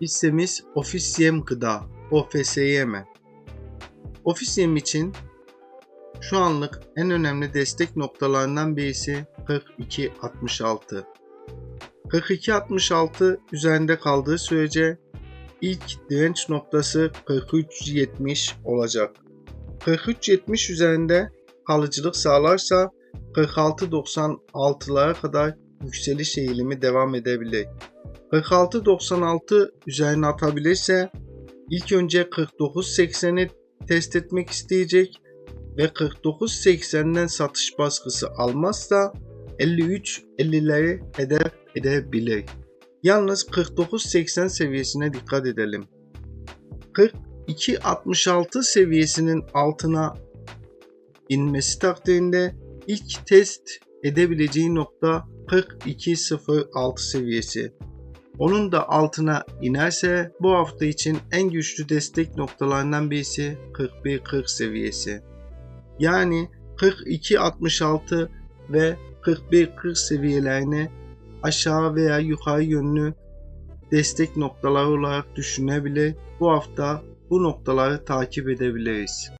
Hissemiz Ofis Yem Gıda, OFSYM. Ofis Yem için şu anlık en önemli destek noktalarından birisi 42.66. 42.66 üzerinde kaldığı sürece ilk direnç noktası 43.70 olacak. 43.70 üzerinde kalıcılık sağlarsa 46.96'lara kadar yükseliş eğilimi devam edebilir. 46.96 üzerine atabilirse ilk önce 49.80'i test etmek isteyecek ve 49.80'den satış baskısı almazsa 53.50'leri hedef edebilir. Yalnız 49.80 seviyesine dikkat edelim. 42.66 seviyesinin altına inmesi takdirinde ilk test edebileceği nokta 42.06 seviyesi. Onun da altına inerse bu hafta için en güçlü destek noktalarından birisi 41.40 seviyesi. Yani 42.66 ve 41.40 seviyelerini aşağı veya yukarı yönlü destek noktaları olarak düşünebilir. Bu hafta bu noktaları takip edebiliriz.